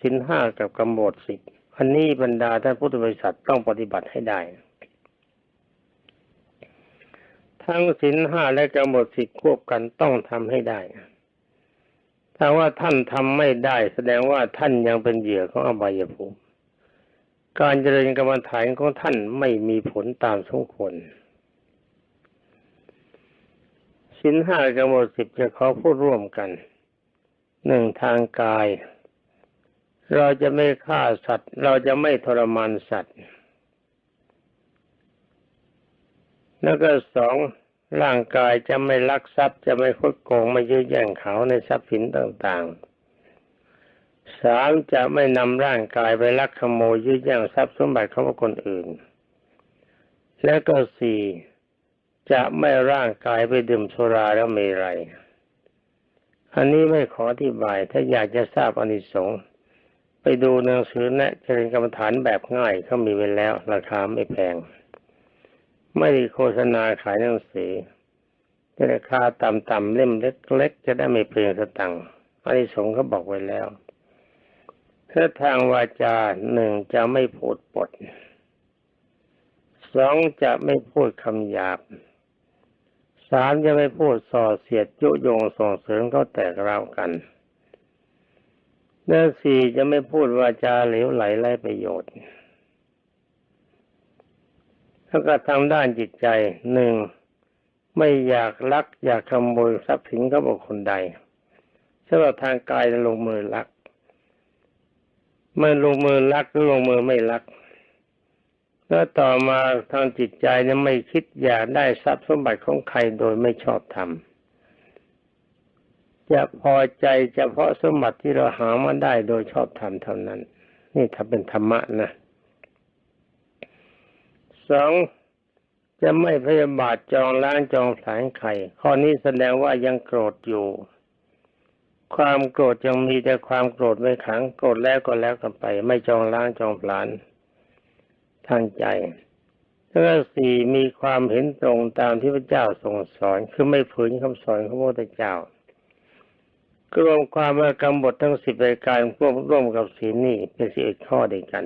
ศีลห้ากับกำหนดสิบอันนี้บรรดาท่านพุทธบริษัทต้องปฏิบัติให้ได้ ทั้งศีลห้าและกำหนดสิบควบกันต้องทำให้ได้ถ้าว่าท่านทำไม่ได้ แสดงว่าท่านยังเป็นเหยื่อของอบายภูมิ การเจริญกรรมฐานของท่านไม่มีผลตามสมควรสินห้ากำหนดสิบจะขอพูดร่วมกันหนึ่งทางกาย เราจะไม่ฆ่าสัตว์ เราจะไม่ทรมานสัตว์ แล้วก็สองร่างกายจะไม่ลักทรัพย์จะไม่คดโกงไม่ยื้อแย่งเขาในทรัพย์สินต่างๆสามจะไม่นำร่างกายไปลักขโมยยื้อแย่งทรัพย์สมบัติของคนอื่น แล้วก็สี่จะไม่ร่างกายไปดื่มสุราแล้วมีไรอันนี้ไม่ขออธิบายถ้าอยากจะทราบอนิสงส์ ดูหนังสือแนะเจริญกรรมฐานแบบง่ายเขามีไว้แล้ว ราคาไม่แพง ไม่ได้โฆษณาขายหนังสือราคาต่ำๆเล่มเล็ก ๆ จะได้ไม่เปลืองสตังค์อนิสงส์เขาบอกไว้แล้วถ้าทางวาจาหนึ่งจะไม่พูดปดสองจะไม่พูดคำหยาบสามจะไม่พูดส่อเสียดยุยงส่งเสริมเขาแตกราวกัน และสี่จะไม่พูดวาจาเหลวไหลไร้ประโยชน์แล้วก็ทางด้านจิตใจหนึ่งไม่อยากลัก อยากขโมยทรัพย์สินเของบุคคลใดสำหรับทางกายลงมือลักเมื่อลงมือลักหรือลงมือไม่ลัก แล้วต่อมาทางจิตใจเนี่ยไม่คิดอยากได้ทรัพย์สมบัติของใครโดยไม่ชอบทำ จะพอใจเฉพาะสมบัติที่เราหามาได้โดยชอบทำเท่านั้น นี่ถ้าเป็นธรรมะนะสองจะไม่พยาบาทจองล้างจองผลานใครข้อนี้แสดงว่ายังโกรธอยู่ ความโกรธยังมีแต่ความโกรธไม่ขังโกรธแล้วก็แล้วกันไป ไม่จองล้างจองผลาน ทางใจแล้วสี่มีความเห็นตรงตามที่พระเจ้าทรงสอนคือไม่ฝืนคำสอนของพระพุทธเจ้า รวมความว่ากรรมบททั้งสิบรายการร่วมร่วมกับศีลนี่เป็นสิบเอ็ดข้อเดียวกัน